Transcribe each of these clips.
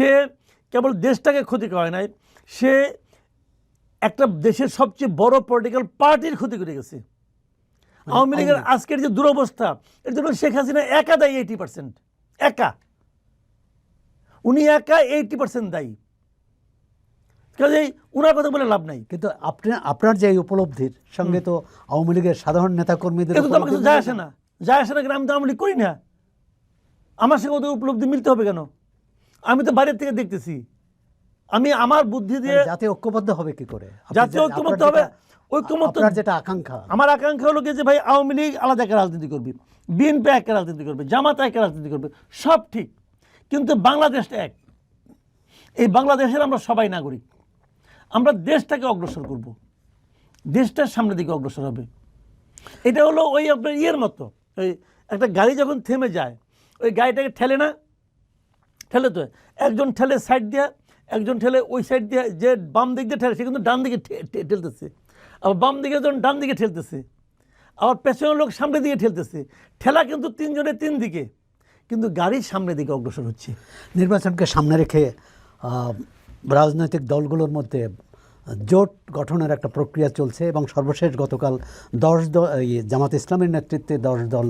সে কেবল দেশটাকে ক্ষতি করে নাই সে একটা দেশের সবচেয়ে বড় পলিটিক্যাল পার্টির ক্ষতি করে গেছে। আওয়ামী লীগের আজকের যে দুরবস্থা এর জন্য শেখ হাসিনা একা দায়ী এইটি পার্সেন্ট একা। উনি একা এইটি পার্সেন্ট দায়ী। কাজেই উনার কথা বলে লাভ নাই। কিন্তু আপনার আপনার যে এই উপলব্ধির সঙ্গে তো আওয়ামী লীগের সাধারণ নেতা কর্মীদের কিন্তু তো যায় আসে না। যায় আসে না কেন আমি তো আওয়ামী লীগ করি না। আমার সঙ্গে ওদের উপলব্ধি মিলতে হবে কেন? আমি তো বাইরের থেকে দেখতেছি। আমি আমার বুদ্ধি দিয়ে জাতি ঐক্যবদ্ধ হবে কি করে? জাতীয় যে- হবে আপনার যেটা আকাঙ্ক্ষা। আমার আকাঙ্ক্ষা হলো কি যে ভাই আওয়ামী লীগ আলাদা একটা রাজনীতি করবে। বিএনপি একটা রাজনীতি করবে জামাত একটা রাজনীতি করবে। সব ঠিক। কিন্তু বাংলাদেশটা এক। এই বাংলাদেশের আমরা সবাই নাগরিক। আমরা দেশটাকে অগ্রসর করব। দেশটার সামনের দিকে অগ্রসর হবে। এটা হলো ওই আপনার ইয়ের মতো। ওই একটা গাড়ি যখন থেমে যায় ওই গাড়িটাকে ঠেলে না ঠেলে তো একজন ঠেলে সাইড দিয়ে, একজন ঠেলে ওই সাইড দিয়ে যে বাম দিক দিয়ে ঠেলে, সে কিন্তু ডান দিকে ঠেলতেছে। আবার বাম দিকে যখন ডান দিকে ঠেলতেছে, আবার পেছনের লোক সামনে দিকে ঠেলতেছে, ঠেলা কিন্তু তিনজনের তিন দিকে, কিন্তু গাড়ির সামনের দিকে অগ্রসর হচ্ছে। নির্বাচনকে সামনে রেখে রাজনৈতিক দলগুলোর মধ্যে জোট গঠনের একটা প্রক্রিয়া চলছে এবং সর্বশেষ গতকাল দশ দল জামাত ইসলামের নেতৃত্বে দশ দল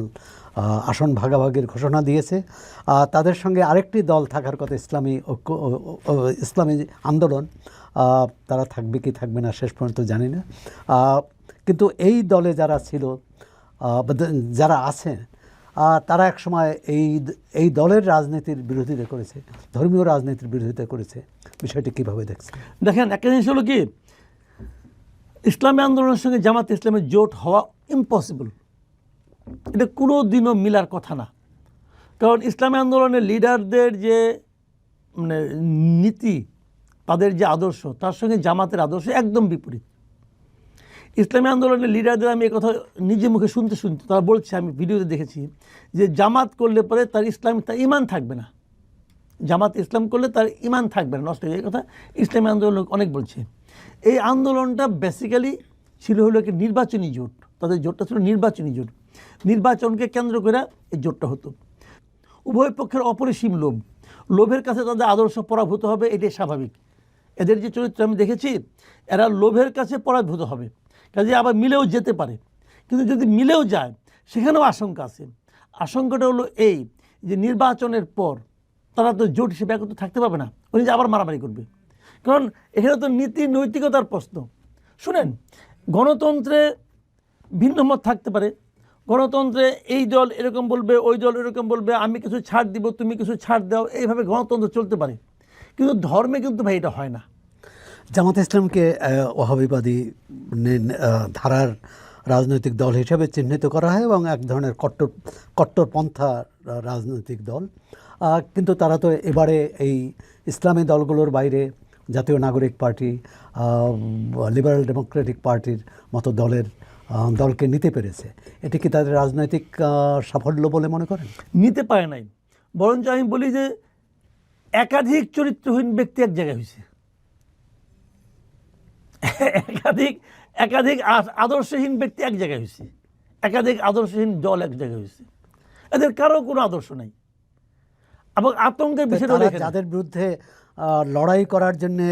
আসন ভাগাভাগির ঘোষণা দিয়েছে। তাদের সঙ্গে আরেকটি দল থাকার কথা ইসলামী ঐক্য ইসলামী আন্দোলন। তারা থাকবে কি থাকবে না শেষ পর্যন্ত জানি না। কিন্তু এই দলে যারা ছিল যারা আছে তারা এক সময় এই এই দলের রাজনীতির বিরোধিতা করেছে, ধর্মীয় রাজনীতির বিরোধিতা করেছে। বিষয়টি কীভাবে দেখছে দেখেন, একটা জিনিস হলো কি? ইসলামী আন্দোলনের সঙ্গে জামাত ইসলামের জোট হওয়া ইম্পসিবল এটা কোনো দিনও মিলার কথা না। কারণ ইসলামী আন্দোলনের লিডারদের যে মানে নীতি, তাদের যে আদর্শ, তার সঙ্গে জামাতের আদর্শ একদম বিপরীত। ইসলামী আন্দোলনের লিডারদের আমি কথা নিজে মুখে শুনতে শুনতে, তারা বলছে, আমি ভিডিওতে দেখেছি যে জামাত করলে পরে তার ইসলাম, তার ইমান থাকবে না। জামাত ইসলাম করলে তার ইমান থাকবে না। নষ্ট হয়ে। এই কথা ইসলামী আন্দোলন অনেক বলছে। এই আন্দোলনটা বেসিক্যালি ছিল হলো একটি নির্বাচনী জোট। তাদের জোটটা ছিল নির্বাচনী জোট। নির্বাচনকে কেন্দ্র করে এই জোটটা হতো। উভয় পক্ষের অপরিসীম লোভ। লোভের কাছে তাদের আদর্শ পরাভূত হবে, এটাই স্বাভাবিক। এদের যে চরিত্র আমি দেখেছি, এরা লোভের কাছে পরাভূত হবে। কাজে আবার মিলেও যেতে পারে। কিন্তু যদি মিলেও যায়, সেখানেও আশঙ্কা আছে। আশঙ্কাটা হলো এই যে নির্বাচনের পর তারা তো জোট হিসেবে একত্র থাকতে পারবে না, উনি যে আবার মারামারি করবে। কারণ এখানে তো নীতি নৈতিকতার প্রশ্ন। শুনেন, গণতন্ত্রে ভিন্ন মত থাকতে পারে গণতন্ত্রে এই দল এরকম বলবে, ওই দল এরকম বলবে, আমি কিছু ছাড় দিব, তুমি কিছু ছাড় দাও, এইভাবে গণতন্ত্র চলতে পারে। কিন্তু ধর্মে কিন্তু ভাই এটা হয় না। জামাত ইসলামকে ওহাবিবাদী ধারার রাজনৈতিক দল হিসেবে চিহ্নিত করা হয় এবং এক ধরনের কট্টর কট্টরপন্থা রাজনৈতিক দল। কিন্তু তারা তো এবারে এই ইসলামী দলগুলোর বাইরে জাতীয় নাগরিক পার্টি লিবারেল ডেমোক্রেটিক পার্টির মতো দলের দলকে নিতে পেরেছে। এটি কি তাদের রাজনৈতিক সাফল্য বলে মনে করেন? নিতে পারে নাই। বরঞ্চ আমি বলি যে একাধিক চরিত্রহীন ব্যক্তি এক জায়গায় হয়েছে। একাধিক একাধিক আদর্শহীন ব্যক্তি এক জায়গায় হয়েছে। একাধিক আদর্শহীন দল এক জায়গায় হয়েছে। এদের কারও কোনো আদর্শ নাই। এবং আতঙ্কের বিষয়টা যাদের বিরুদ্ধে লড়াই করার জন্যে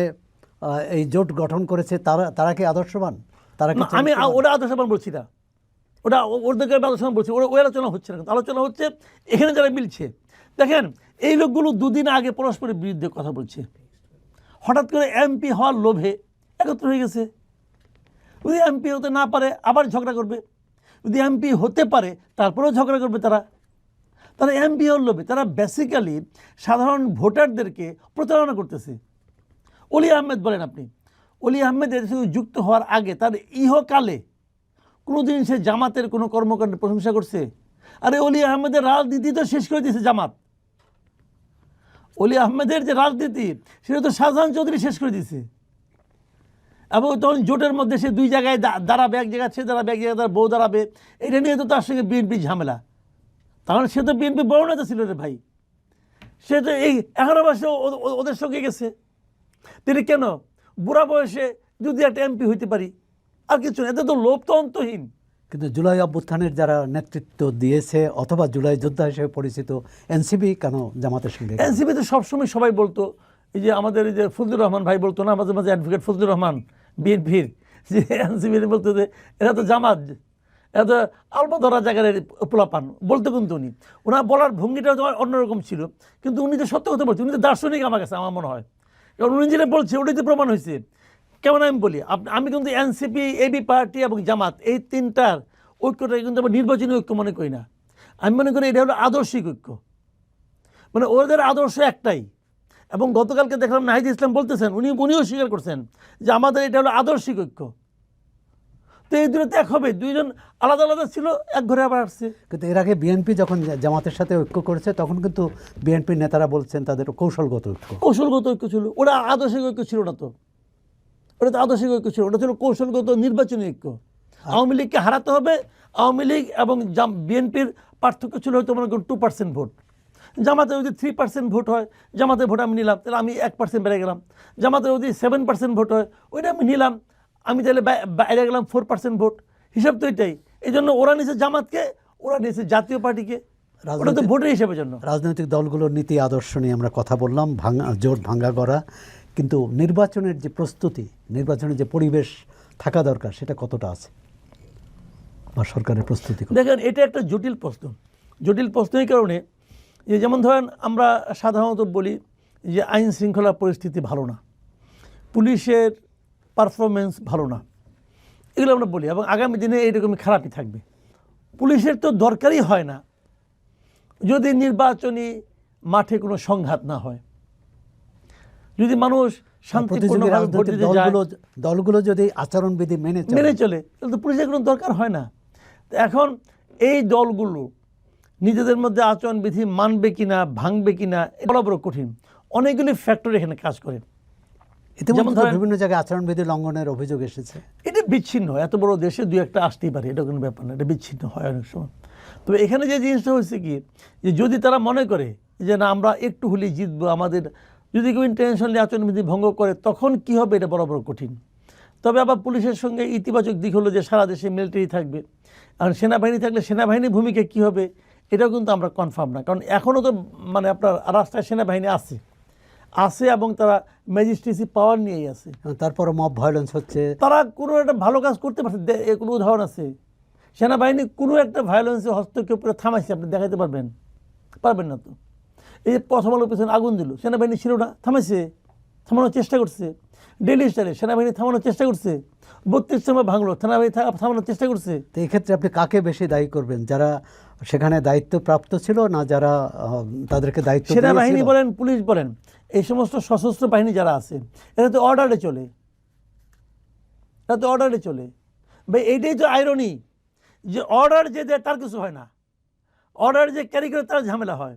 এই জোট গঠন করেছে তারা তারা কি আদর্শবান? তারা আমি? ওটা আদর্শবান বলছি না। ওটা ওদেরকে আলোচনা বলছি ওরা ওই আলোচনা হচ্ছে না। কিন্তু আলোচনা হচ্ছে এখানে যারা মিলছে দেখেন এই লোকগুলো দুদিন আগে পরস্পরের বিরুদ্ধে কথা বলছে। হঠাৎ করে এমপি হওয়ার লোভে একত্র হয়ে গেছে। যদি এমপি হতে না পারে আবার ঝগড়া করবে। যদি এমপি হতে পারে তারপরেও ঝগড়া করবে তারা। তারা এমপি হওয়ার লোভে তারা বেসিক্যালি সাধারণ ভোটারদেরকে প্রতারণা করতেছে। অলি আহমেদ বলেন আপনি অলি আহমেদ এর সঙ্গে যুক্ত হওয়ার আগে তার ইহকালে কোনোদিন সে জামাতের কোনো কর্মকাণ্ডের প্রশংসা করছে। আরে অলি আহমেদের রাজনীতি তো শেষ করে দিয়েছে জামাত। অলি আহমেদের যে রাজনীতি, সেটা তো শাহজাহান চৌধুরী শেষ করে দিয়েছে। এবং তখন জোটের মধ্যে সে দুই জায়গায় দাঁড়াবে, এক জায়গায় সে দাঁড়াবে, এক জায়গায় তার বউ দাঁড়াবে, এটা নিয়ে তো তার সঙ্গে বিএনপি ঝামেলা। তখন সে তো বিএনপি বড় নেতা ছিল রে ভাই। সে তো এই এগারো ও- ওদের সঙ্গে গেছে। তিনি কেন? বুড়া বয়সে যদি একটা এমপি হইতে পারি আর কিছু না এতে তো লোভ তো অন্তহীন। কিন্তু জুলাই অভ্যুত্থানের যারা নেতৃত্ব দিয়েছে অথবা জুলাই যোদ্ধা হিসেবে পরিচিত এনসিপি কেন জামাতের সঙ্গে? গেল? এনসিপিতে সবসময় সবাই বলতো এই যে আমাদের এই যে ফজলুর রহমান ভাই বলতো না মাঝে মাঝে অ্যাডভোকেট ফজলুর রহমান বিএনপির যে এনসিপির বলতো যে এরা তো জামাত এরা তো আলবা ধরা জায়গার পোলাপান বলতো কিন্তু উনি। ওনার বলার ভঙ্গিটা তোমার অন্যরকম ছিল কিন্তু উনি তো সত্য কথা বলছেন উনি তো দার্শনিক আমার কাছে আমার মনে হয়। কারণ উনি যেটা বলছে, ওটাই তো প্রমাণ হয়েছে। কেমন আমি বলি আমি কিন্তু এনসিপি এবি পার্টি এবং জামাত, এই তিনটার ঐক্যটাকে কিন্তু আমি নির্বাচনী ঐক্য মনে করি না। আমি মনে করি এটা হলো আদর্শিক ঐক্য। মানে ওদের আদর্শ একটাই। এবং গতকালকে দেখলাম নাহিদ ইসলাম বলতেছেন, উনি, উনিও স্বীকার করছেন যে আমাদের এটা হলো আদর্শিক ঐক্য। তো এই দুটো তো এক হবে। দুইজন আলাদা আলাদা ছিল এক ঘরে আবার আসছে। কিন্তু এর আগে বিএনপি যখন জামাতের সাথে ঐক্য করেছে তখন কিন্তু বিএনপির নেতারা বলছেন তাদের কৌশলগত ঐক্য। কৌশলগত ঐক্য ছিল। ওটা আদর্শিক ঐক্য ছিল না তো। ওটা তো আদর্শিক ঐক্য ছিল। ওটা ছিল কৌশলগত নির্বাচনী ঐক্য। আওয়ামী লীগকে হারাতে হবে। আওয়ামী লীগ এবং বিএনপির পার্থক্য ছিল হয়তো মনে করুন টু পার্সেন্ট ভোট। জামাতে যদি থ্রি পার্সেন্ট ভোট হয় জামাতে ভোট আমি নিলাম তাহলে আমি এক পার্সেন্ট বেড়ে গেলাম। জামাতে যদি সেভেন পার্সেন্ট ভোট হয় ওইটা আমি নিলাম। আমি তাহলে বাইরে গেলাম ফোর পার্সেন্ট ভোট। হিসাব তো এটাই। এই জন্য ওরা নিয়েছে জামাতকে ওরা নিয়েছে জাতীয় পার্টিকে। ওটা তো রাজনৈতিক- ভোটের হিসাবের জন্য। রাজনৈতিক দলগুলোর নীতি আদর্শ নিয়ে আমরা কথা বললাম ভাঙা জোট ভাঙ্গা করা কিন্তু নির্বাচনের যে প্রস্তুতি নির্বাচনের যে পরিবেশ থাকা দরকার সেটা কতটা আছে? বা সরকারের প্রস্তুতি দেখেন এটা একটা জটিল প্রশ্ন। জটিল প্রশ্ন এই কারণে যে যেমন ধরেন আমরা সাধারণত বলি যে আইন শৃঙ্খলা পরিস্থিতি ভালো না। পুলিশের পারফরমেন্স ভালো না। এগুলো আমরা বলি এবং আগামী দিনে এইরকমই খারাপই থাকবে। পুলিশের তো দরকারই হয় না। যদি নির্বাচনী মাঠে কোনো সংঘাত না হয় যদি মানুষ দলগুলো দলগুলো যদি আচরণবিধি মেনে চলে। মেনে চলে তাহলে তো পুলিশের কোনো দরকার হয় না। তো এখন এই দলগুলো নিজেদের মধ্যে আচরণবিধি মানবে কিনা ভাঙবে কিনা বলা বড় কঠিন। অনেকগুলি ফ্যাক্টর এখানে কাজ করে। ইতিমধ্যে বিভিন্ন জায়গায় আচরণবিধি লঙ্ঘনের অভিযোগ এসেছে। এটা বিচ্ছিন্ন এত বড় দেশে দু একটা আসতেই পারে এটা কোনো ব্যাপার না এটা বিচ্ছিন্ন হয় অনেক সময়। তবে এখানে যে জিনিসটা হচ্ছে কি যে যদি তারা মনে করে যে না আমরা একটু হলেই জিতবো আমাদের যদি কেউ ইন্টারন্যাশনালি আচরণবিধি ভঙ্গ করে তখন কি হবে এটা বড় বড় কঠিন। তবে আবার পুলিশের সঙ্গে ইতিবাচক দিক হলো যে সারা দেশে মিলিটারি থাকবে আর সেনাবাহিনী থাকলে সেনাবাহিনীর ভূমিকা কী হবে এটাও কিন্তু আমরা কনফার্ম না। কারণ এখনও তো মানে আপনার রাস্তায় সেনাবাহিনী আছে। আছে এবং তারা ম্যাজিস্ট্রেসি পাওয়ার নিয়েই আছে। তারপরে মব ভায়োলেন্স হচ্ছে। তারা কোনো একটা ভালো কাজ করতে পারছে কোনো উদাহরণ আছে? সেনাবাহিনী কোনো একটা ভায়োলেন্সে হস্তক্ষেপ করে থামাইছে আপনি দেখাতে পারবেন? পারবেন না তো। এই যে প্রথম আলোর পেছনে আগুন দিল সেনাবাহিনী ছিল না থামাইছে থামানোর চেষ্টা করছে। ডেলি স্টারে সেনাবাহিনী থামানোর চেষ্টা করছে বত্রিশ সময় ভাঙলো সেনাবাহিনী থামানোর চেষ্টা করছে। তো এক্ষেত্রে আপনি কাকে বেশি দায়ী করবেন? যারা সেখানে দায়িত্বপ্রাপ্ত ছিল না যারা তাদেরকে দায়িত্ব সেনাবাহিনী বলেন পুলিশ বলেন। এই সমস্ত সশস্ত্র বাহিনী যারা আছে, এরা তো অর্ডারে চলে। এরা তো অর্ডারে চলে। ভাই, এইটাই তো আইরনি যে অর্ডার যে দেয়, তার কিছু হয় না। অর্ডার যে ক্যারি করে, তার ঝামেলা হয়।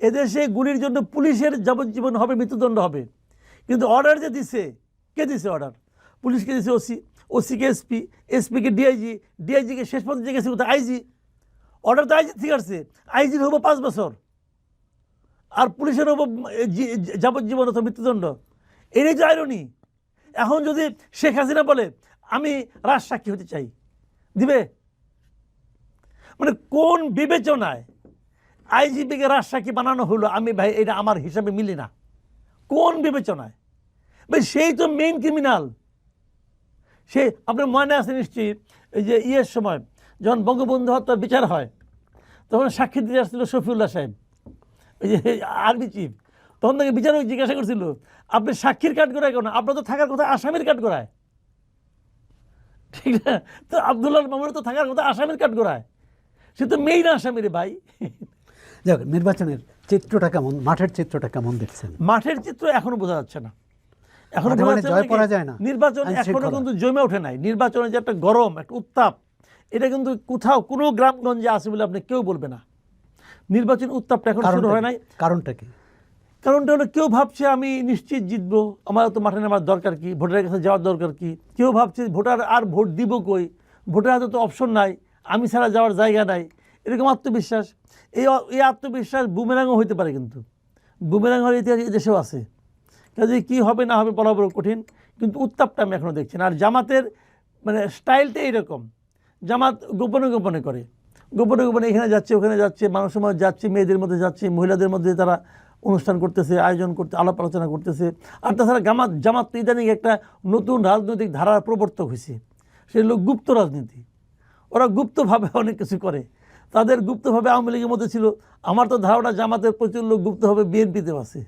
এদেশে গুলির জন্য পুলিশের যাবজ্জীবন হবে, মৃত্যুদণ্ড হবে। কিন্তু অর্ডার যে দিছে, কে দিছে অর্ডার পুলিশকে দিছে ওসি ওসিকে এসপি এসপিকে ডিআইজি ডিআইজিকে শেষ পর্যন্ত যে গেছে আইজি অর্ডার তো আইজি ঠিক আছে আইজির হব পাঁচ বছর। আর পুলিশের ওপর যাবজ্জীবন অথবা মৃত্যুদণ্ড। এটাই তো আইরনি এখন যদি শেখ হাসিনা বলে, আমি রাজ সাক্ষী হতে চাই দিবে? মানে কোন বিবেচনায় আইজিপিকে রাজসাক্ষী বানানো হলো, আমি ভাই, এটা আমার হিসাবে মিলি না কোন বিবেচনায়? ভাই, সেই তো মেইন ক্রিমিনাল সে, আপনার মনে আছে নিশ্চয়ই, এই যে ইয়ের সময়, যখন বঙ্গবন্ধু হত্যার বিচার হয়, তখন সাক্ষী দিতে আসছিল শফিউল্লাহ সাহেব। ওই যে আর্মি চিফ তখন তাকে বিচারক জিজ্ঞাসা করছিল আপনি সাক্ষীর কাঠ করায় কেন? আপনার তো থাকার কথা আসামির কাঠ করায় ঠিক না? তো আবদুল্লাহ মামুনের তো থাকার কথা আসামির কাঠ করায় সে তো মেইন আসামি রে ভাই। যাক নির্বাচনের চিত্রটা কেমন? মাঠের চিত্রটা কেমন দেখছেন? মাঠের চিত্র এখনও বোঝা যাচ্ছে না। এখনও মাঠে বোঝা মানে জয় না কি? পরাজয় না, নির্বাচন এখনও কিন্তু জমে ওঠে নাই। নির্বাচনের যে একটা গরম একটা উত্তাপ এটা কিন্তু কোথাও কোনো গ্রামগঞ্জে আছে বলে আপনি কেউ বলবে না। নির্বাচন উত্তাপটা এখন শুরু হয় নাই। কারণটা কি? কারণটা হলো কেউ ভাবছে আমি নিশ্চিত জিতবো আমার তো মাঠে নামার দরকার কি ভোটারের কাছে যাওয়ার দরকার কি? কেউ ভাবছে ভোটার আর ভোট দিব কই? ভোটার হাতে তো অপশন নাই আমি ছাড়া যাওয়ার জায়গা নাই। এরকম আত্মবিশ্বাস। এই এই আত্মবিশ্বাস বুমেরাঙও হইতে পারে কিন্তু। বুমেরাং হওয়ার ইতিহাস এই দেশেও আছে। কাজে কী হবে না হবে বলা বড় কঠিন কিন্তু উত্তাপটা আমি এখনও দেখছি না। আর জামাতের মানে স্টাইলটা এইরকম। জামাত গোপনে গোপনে করে। গোপনে গোপনে এখানে যাচ্ছে, ওখানে যাচ্ছে মানুষ সময় যাচ্ছে, মেয়েদের মধ্যে যাচ্ছে, মহিলাদের মধ্যে তারা অনুষ্ঠান করতেছে, আয়োজন করতে, আলাপ আলোচনা করতেছে। আর তাছাড়া জামাত জামাত ইদানিং একটা নতুন রাজনৈতিক ধারার প্রবর্তক হয়েছে সে হলো গুপ্ত রাজনীতি। ওরা গুপ্তভাবে অনেক কিছু করে। তাদের গুপ্তভাবে আওয়ামী লীগের মধ্যে ছিল, আমার তো ধারণা জামাতের প্রচুর লোক গুপ্তভাবে বিএনপিতেও আছে।